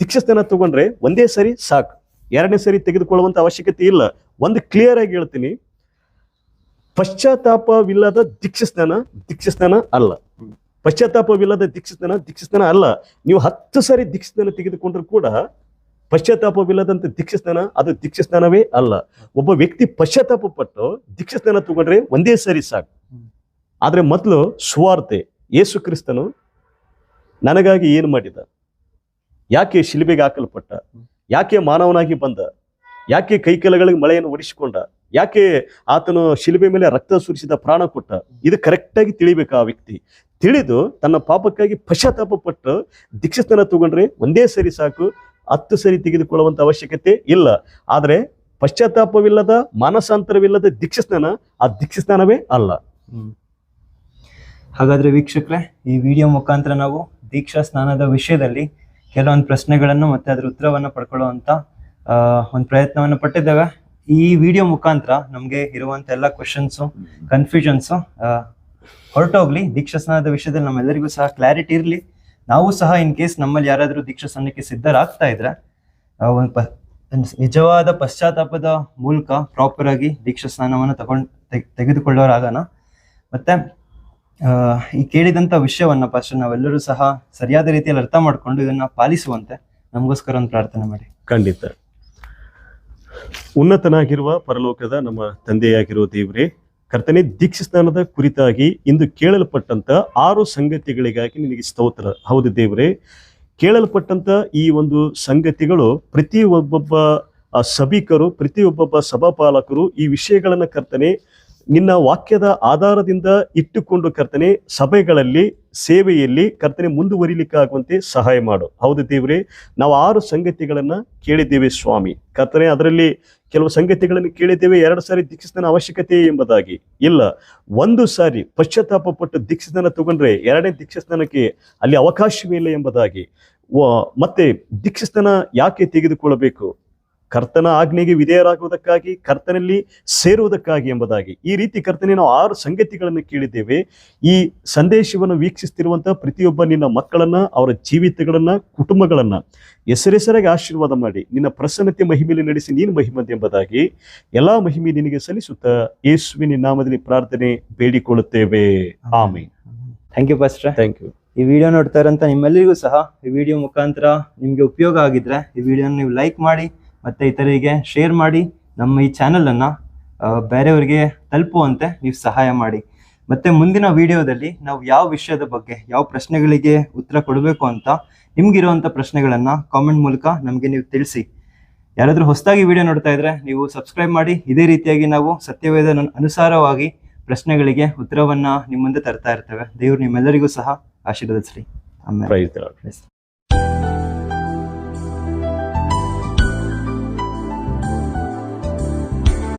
ದೀಕ್ಷಾಸ್ಥಾನ ತಗೊಂಡ್ರೆ ಒಂದೇ ಸಾರಿ ಸಾಕು. ಎರಡನೇ ಸರಿ ತೆಗೆದುಕೊಳ್ಳುವಂತ ಅವಶ್ಯಕತೆ ಇಲ್ಲ. ಒಂದು ಕ್ಲಿಯರ್ ಆಗಿ ಹೇಳ್ತೀನಿ. ಪಶ್ಚಾತ್ತಾಪವಿಲ್ಲದ ದೀಕ್ಷಸ್ಥಾನ ದೀಕ್ಷಾಸ್ನಾನ ಅಲ್ಲ. ಪಶ್ಚಾತ್ತಾಪವಿಲ್ಲದ ದೀಕ್ಷಸ್ಥಾನ ದೀಕ್ಷಾಸ್ನಾನ ಅಲ್ಲ. ನೀವು ಹತ್ತು ಸಾರಿ ದೀಕ್ಷಾಸ್ನಾನ ತೆಗೆದುಕೊಂಡ್ರು ಕೂಡ ಪಶ್ಚಾತ್ತಾಪವಿಲ್ಲದಂತ ದೀಕ್ಷಾಸ್ನಾನ ಅದು ದೀಕ್ಷಾಸ್ನಾನವೇ ಅಲ್ಲ. ಒಬ್ಬ ವ್ಯಕ್ತಿ ಪಶ್ಚಾತ್ತಾಪ ಪಟ್ಟು ದೀಕ್ಷಾಸ್ನಾನ ತಗೊಂಡ್ರೆ ಒಂದೇ ಸರಿ ಸಾಕು. ಆದ್ರೆ ಮೊದಲು ಸ್ವಾರ್ತೆ, ಯೇಸು ಕ್ರಿಸ್ತನು ನನಗಾಗಿ ಏನು ಮಾಡಿದ? ಯಾಕೆ ಶಿಲುಬೆಗೆ ಹಾಕಲ್ಪಟ್ಟ? ಯಾಕೆ ಮಾನವನಾಗಿ ಬಂದ? ಯಾಕೆ ಕೈಕೆಲಗಳಿಗೆ ಮಳೆಯನ್ನು ಒಡಿಸಿಕೊಂಡ ಯಾಕೆ ಆತನು ಶಿಲುಬೆ ಮೇಲೆ ರಕ್ತ ಸುರಿಸಿದ ಪ್ರಾಣ ಕೊಟ್ಟ? ಇದು ಕರೆಕ್ಟಾಗಿ ತಿಳಿಬೇಕು ಆ ವ್ಯಕ್ತಿ. ತಿಳಿದು ತನ್ನ ಪಾಪಕ್ಕಾಗಿ ಪಶ್ಚಾತ್ತಾಪ ಪಟ್ಟು ದೀಕ್ಷಸ್ಥಾನ ತಗೊಂಡ್ರೆ ಒಂದೇ ಸರಿ ಸಾಕು, ಹತ್ತು ಸರಿ ತೆಗೆದುಕೊಳ್ಳುವಂಥ ಅವಶ್ಯಕತೆ ಇಲ್ಲ. ಆದರೆ ಪಶ್ಚಾತ್ತಾಪವಿಲ್ಲದ, ಮಾನಸಾಂತರವಿಲ್ಲದ ದೀಕ್ಷಾಸ್ನಾನ, ಆ ದೀಕ್ಷಾಸ್ನಾನವೇ ಅಲ್ಲ. ಹಾಗಾದ್ರೆ ವೀಕ್ಷಕರೇ, ಈ ವಿಡಿಯೋ ಮುಖಾಂತರ ನಾವು ದೀಕ್ಷಾ ಸ್ನಾನದ ವಿಷಯದಲ್ಲಿ ಕೆಲವೊಂದು ಪ್ರಶ್ನೆಗಳನ್ನು ಮತ್ತೆ ಅದರ ಉತ್ತರವನ್ನು ಪಡ್ಕೊಳ್ಳುವಂಥ ಒಂದು ಪ್ರಯತ್ನವನ್ನು ಪಟ್ಟಿದ್ದೇವೆ. ಈ ವಿಡಿಯೋ ಮುಖಾಂತರ ನಮಗೆ ಇರುವಂತ ಎಲ್ಲ ಕ್ವಶನ್ಸು ಕನ್ಫ್ಯೂಷನ್ಸು ಹೊರಟೋಗ್ಲಿ. ದೀಕ್ಷಾ ಸ್ನಾನದ ವಿಷಯದಲ್ಲಿ ನಮ್ಮೆಲ್ಲರಿಗೂ ಸಹ ಕ್ಲಾರಿಟಿ ಇರಲಿ. ನಾವು ಸಹ ಇನ್ ಕೇಸ್ ನಮ್ಮಲ್ಲಿ ಯಾರಾದರೂ ದೀಕ್ಷಾ ಸ್ನಾನಕ್ಕೆ ಸಿದ್ಧರಾಗ್ತಾ ಇದ್ರೆ ಒಂದು ನಿಜವಾದ ಪಶ್ಚಾತ್ತಾಪದ ಮೂಲಕ ಪ್ರಾಪರ್ ಆಗಿ ದೀಕ್ಷಾ ಸ್ನಾನವನ್ನು ತಗೊಂಡು ತೆಗ್- ತೆಗೆದುಕೊಳ್ಳೋರಾಗೋಣ ಮತ್ತೆ ಈ ಕೇಳಿದಂತ ವಿಷಯವನ್ನ ಫಸ್ಟ್ ನಾವೆಲ್ಲರೂ ಸಹ ಸರಿಯಾದ ರೀತಿಯಲ್ಲಿ ಅರ್ಥ ಮಾಡ್ಕೊಂಡು ಇದನ್ನ ಪಾಲಿಸುವಂತೆ ನಮಗೋಸ್ಕರ ಒಂದು ಪ್ರಾರ್ಥನೆ ಮಾಡಿ. ಖಂಡಿತ. ಉನ್ನತನಾಗಿರುವ ಪರಲೋಕದ ನಮ್ಮ ತಂದೆಯಾಗಿರುವ ದೇವರೇ, ಕರ್ತನೆ ದೀಕ್ಷಸ್ನಾನದ ಕುರಿತಾಗಿ ಇಂದು ಕೇಳಲ್ಪಟ್ಟಂತ ಆರು ಸಂಗತಿಗಳಿಗಾಗಿ ನಿನಗೆ ಸ್ತೋತ್ರ. ಹೌದು ದೇವರೇ, ಕೇಳಲ್ಪಟ್ಟಂತ ಈ ಒಂದು ಸಂಗತಿಗಳು ಪ್ರತಿ ಒಬ್ಬೊಬ್ಬ ಸಭಿಕರು, ಪ್ರತಿಯೊಬ್ಬೊಬ್ಬ ಸಭಾಪಾಲಕರು ಈ ವಿಷಯಗಳನ್ನು ಕರ್ತನೆ ನಿನ್ನ ವಾಕ್ಯದ ಆಧಾರದಿಂದ ಇಟ್ಟುಕೊಂಡು ಕರ್ತನೆ ಸಭೆಗಳಲ್ಲಿ, ಸೇವೆಯಲ್ಲಿ ಕರ್ತನೆ ಮುಂದುವರಿಲಿಕ್ಕಾಗುವಂತೆ ಸಹಾಯ ಮಾಡು. ಹೌದು ದೇವರೇ, ನಾವು ಆರು ಸಂಗತಿಗಳನ್ನು ಕೇಳಿದ್ದೇವೆ ಸ್ವಾಮಿ. ಕರ್ತನೆ, ಅದರಲ್ಲಿ ಕೆಲವು ಸಂಗತಿಗಳನ್ನು ಕೇಳಿದ್ದೇವೆ, ಎರಡು ಸಾರಿ ದೀಕ್ಷಿತನ ಅವಶ್ಯಕತೆ ಎಂಬುದಾಗಿ. ಇಲ್ಲ, ಒಂದು ಸಾರಿ ಪಶ್ಚಾತ್ತಾಪ ಪಟ್ಟು ದೀಕ್ಷಿತನ ತಗೊಂಡ್ರೆ ಎರಡನೇ ದೀಕ್ಷಸ್ಥಾನಕ್ಕೆ ಅಲ್ಲಿ ಅವಕಾಶವೇ ಇಲ್ಲ ಎಂಬುದಾಗಿ. ಮತ್ತೆ ದೀಕ್ಷಿಸ್ತನ ಯಾಕೆ ತೆಗೆದುಕೊಳ್ಳಬೇಕು? ಕರ್ತನ ಆಜ್ಞೆಗೆ ವಿಧೇಯರಾಗುವುದಕ್ಕಾಗಿ ಕರ್ತನಲ್ಲಿ ಸೇರುವುದಕ್ಕಾಗಿ ಎಂಬುದಾಗಿ. ಈ ರೀತಿ ಕರ್ತನೆ ನಾವು ಆರು ಸಂಗತಿಗಳನ್ನು ಕೇಳಿದ್ದೇವೆ. ಈ ಸಂದೇಶವನ್ನು ವೀಕ್ಷಿಸ್ತಿರುವಂತಹ ಪ್ರತಿಯೊಬ್ಬ ನಿನ್ನ ಮಕ್ಕಳನ್ನ ಅವರ ಜೀವಿತಗಳನ್ನ ಕುಟುಂಬಗಳನ್ನ ಹೆಸರೆಸರಾಗಿ ಆಶೀರ್ವಾದ ಮಾಡಿ ನಿನ್ನ ಪ್ರಸನ್ನತೆ ಮಹಿಮೆಯಲ್ಲಿ ನಡೆಸಿ ನೀನು ಮಹಿಮಂತ ಎಂಬುದಾಗಿ ಎಲ್ಲಾ ಮಹಿಮೆ ನಿನಗೆ ಸಲ್ಲಿಸುತ್ತಾ ಯೇಸುವಿನ ನಾಮದಲ್ಲಿ ಪ್ರಾರ್ಥನೆ ಬೇಡಿಕೊಳ್ಳುತ್ತೇವೆ. Amen thank you first thank you ಈ ವಿಡಿಯೋ ನೋಡ್ತಾ ಇರೋಂಥ ನಿಮ್ಮೆಲ್ಲರಿಗೂ ಸಹ ಈ ವಿಡಿಯೋ ಮುಖಾಂತರ ನಿಮಗೆ ಉಪಯೋಗ ಆಗಿದ್ರೆ ಈ ವಿಡಿಯೋನ ನೀವು ಲೈಕ್ ಮಾಡಿ ಮತ್ತೆ ಇತರರಿಗೆ ಶೇರ್ ಮಾಡಿ ನಮ್ಮ ಈ ಚಾನಲನ್ನು ಬೇರೆಯವರಿಗೆ ತಲುಪುವಂತೆ ನೀವು ಸಹಾಯ ಮಾಡಿ. ಮತ್ತೆ ಮುಂದಿನ ವಿಡಿಯೋದಲ್ಲಿ ನಾವು ಯಾವ ವಿಷಯದ ಬಗ್ಗೆ ಯಾವ ಪ್ರಶ್ನೆಗಳಿಗೆ ಉತ್ತರ ಕೊಡಬೇಕು ಅಂತ ನಿಮ್ಗಿರುವಂಥ ಪ್ರಶ್ನೆಗಳನ್ನು ಕಾಮೆಂಟ್ ಮೂಲಕ ನಮಗೆ ನೀವು ತಿಳಿಸಿ. ಯಾರಾದರೂ ಹೊಸದಾಗಿ ವಿಡಿಯೋ ನೋಡ್ತಾ ಇದ್ದರೆ ನೀವು ಸಬ್ಸ್ಕ್ರೈಬ್ ಮಾಡಿ ಇದೇ ರೀತಿಯಾಗಿ ನಾವು ಸತ್ಯವೇದ ಅನುಸಾರವಾಗಿ ಪ್ರಶ್ನೆಗಳಿಗೆ ಉತ್ತರವನ್ನು ನಿಮ್ಮ ಮುಂದೆ ತರ್ತಾ ಇರ್ತೇವೆ. ದೇವರು ನಿಮ್ಮೆಲ್ಲರಿಗೂ ಸಹ ಆಶೀರ್ವದಿಸಲಿ ಆಮೇಲೆ.